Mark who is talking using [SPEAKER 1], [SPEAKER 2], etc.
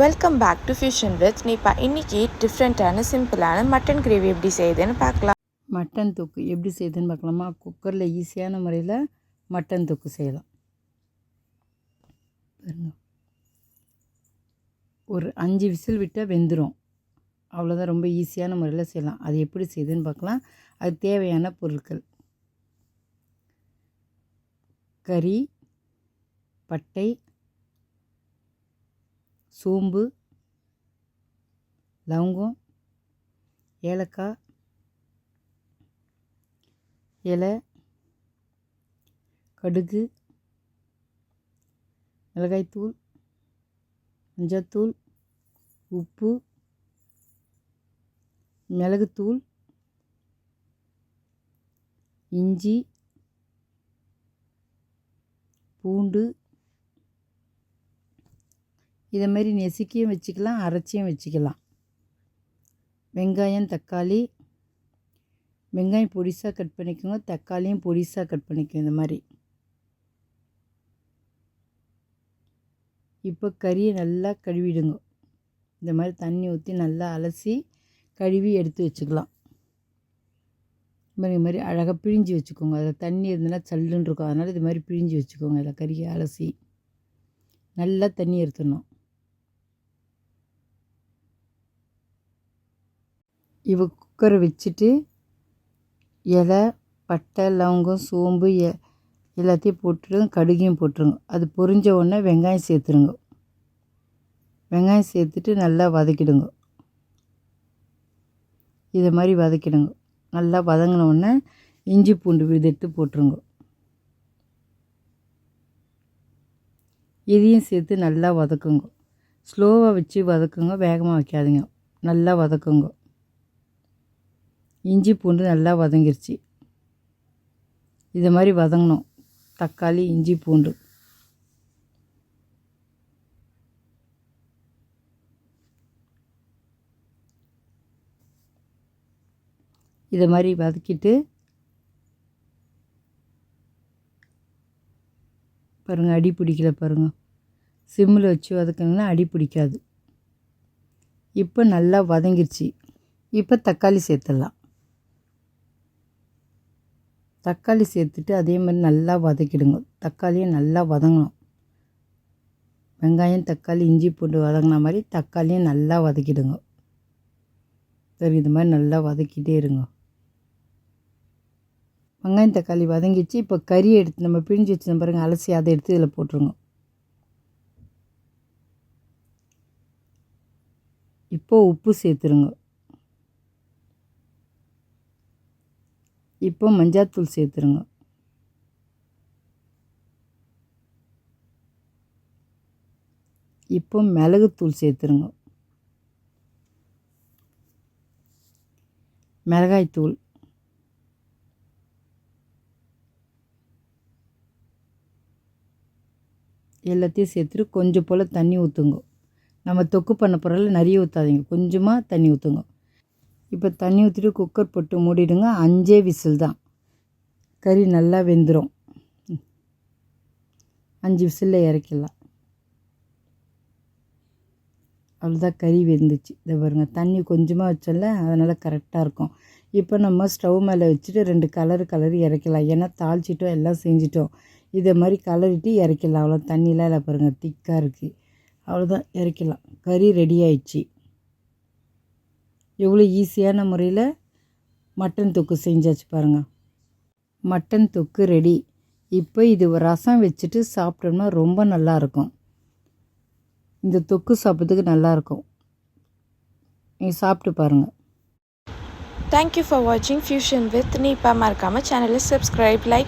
[SPEAKER 1] Welcome back to fusion with Neepa இன்றைக்கி டிஃப்ரெண்ட்டான சிம்பிளான மட்டன் கிரேவி எப்படி செய்யுதுன்னு பார்க்கலாம்.
[SPEAKER 2] மட்டன் தொக்கு எப்படி செய்யுதுன்னு பார்க்கலாமா? குக்கரில் ஈஸியான முறையில் மட்டன் தொக்கு செய்யலாம். பாருங்க. ஒரு அஞ்சு விசில் விட்டால் வெந்துடும் அவ்வளோதான் ரொம்ப ஈஸியான முறையில் செய்யலாம். அது எப்படி செய்யுதுன்னு பார்க்கலாம். அது தேவையான பொருட்கள். கறி பட்டை சோம்பு லவங்கம் ஏலக்காய் இலை கடுகு மிளகாய்த்தூள் மஞ்சத்தூள் உப்பு மிளகுத்தூள் இஞ்சி பூண்டு இதை மாதிரி நெசுக்கியும் வச்சுக்கலாம் அரைச்சியும் வச்சுக்கலாம். வெங்காயம் தக்காளி. வெங்காயம் பொடிசாக கட் பண்ணிக்கோங்க. தக்காளியும் பொடிசாக கட் பண்ணிக்கோங்க இந்த மாதிரி இப்போ கறியை நல்லா கழுவிடுங்க. இந்த மாதிரி தண்ணி ஊற்றி நல்லா அலசி கழுவி எடுத்து வச்சுக்கலாம். இந்த மாதிரி மாதிரி அழகாக பிழிஞ்சு வச்சுக்கோங்க. அதில் தண்ணி இருந்ததுன்னா சல்லுன்னு இருக்கும். அதனால் இது மாதிரி பிழிஞ்சு வச்சுக்கோங்க அதில் கறியை அலசி. நல்லா தண்ணி எடுத்துடணும். இவ குக்கரை வச்சுட்டு இலை பட்டை லவங்கம் சோம்பு எ எல்லாத்தையும் போட்டுருங்க கடுகையும் போட்டுருங்க. அது பொரிஞ்ச உடனே வெங்காயம் சேர்த்துருங்க. வெங்காயம் சேர்த்துட்டு நல்லா வதக்கிடுங்க. இதை மாதிரி வதக்கிடுங்க. நல்லா வதங்கின உடனே இஞ்சி பூண்டு விதத்து போட்டுருங்க. இதையும் சேர்த்து நல்லா வதக்குங்க. ஸ்லோவாக வச்சு வதக்குங்க. வேகமாக வைக்காதீங்க. நல்லா வதக்குங்க. இஞ்சி பூண்டு நல்லா வதங்கிருச்சு. இதை மாதிரி வதங்கணும். தக்காளி இஞ்சி பூண்டு. இதை மாதிரி வதக்கிட்டு பாருங்கள் அடி பிடிக்கல பாருங்கள் சிம்மில் வச்சு வதக்குங்கன்னா அடி பிடிக்காது. இப்போ நல்லா வதங்கிருச்சு. இப்போ தக்காளி சேர்த்துடலாம். தக்காளி சேர்த்துட்டு அதே மாதிரி நல்லா வதக்கிடுங்க. தக்காளியை நல்லா வதங்கணும். வெங்காயம் தக்காளி இஞ்சி பூண்டு வதங்கின மாதிரி தக்காளியும் நல்லா வதக்கிடுங்க. சரி இது மாதிரி நல்லா வதக்கிட்டே இருங்க. வெங்காயம் தக்காளி வதங்கிச்சு இப்போ கறி எடுத்து நம்ம பிழிஞ்சு வச்சு பாருங்கள் அலசி அதை எடுத்து இதில் போட்டுருங்க. இப்போது உப்பு சேர்த்துருங்க. இப்போ மஞ்சாத்தூள் சேர்த்துருங்க. இப்போ மிளகுத்தூள் சேர்த்துருங்க. மிளகாய்த்தூள் எல்லாத்தையும் சேர்த்துட்டு கொஞ்சம் போல் தண்ணி ஊற்றுங்க நம்ம தொக்கு பண்ண போகிறல நிறைய ஊற்றாதீங்க கொஞ்சமாக தண்ணி ஊற்றுங்க இப்போ தண்ணி ஊற்றிட்டு குக்கர் போட்டு மூடிடுங்க. அஞ்சே விசில் தான் கறி நல்லா வெந்துடும் அஞ்சு விசிலில் இறக்கிடலாம். அவ்வளோதான் கறி வெந்துச்சு. இதை பாருங்கள் தண்ணி கொஞ்சமாக வச்சோம்ல அதனால் கரெக்டாக இருக்கும். இப்போ நம்ம ஸ்டவ் மேலே வச்சுட்டு ரெண்டு கலர் கலர் இறக்கலாம் ஏன்னா தாளிச்சிட்டோம் எல்லாம் செஞ்சிட்டோம். இதை மாதிரி கலரிட்டு இறக்கலாம் அவ்வளோ தண்ணிலாம் இல்லை பாருங்கள் திக்காக இருக்குது அவ்வளோதான் இறக்கலாம் கறி ரெடி ஆயிடுச்சு. எவ்வளோ ஈஸியான முறையில் மட்டன் தொக்கு செஞ்சாச்சு பாருங்கள் மட்டன் தொக்கு ரெடி. இப்போ இது ரசம் வச்சுட்டு சாப்பிட்டோம்னா ரொம்ப நல்லாயிருக்கும் இந்த தொக்கு சாப்பிட்றதுக்கு நல்லாயிருக்கும் நீங்கள் சாப்பிட்டு பாருங்கள்
[SPEAKER 1] தேங்க்யூ ஃபார் வாட்சிங் ஃபியூஷன் வித் நீப்பா மறக்காமல் சேனலை சப்ஸ்கிரைப் லைக்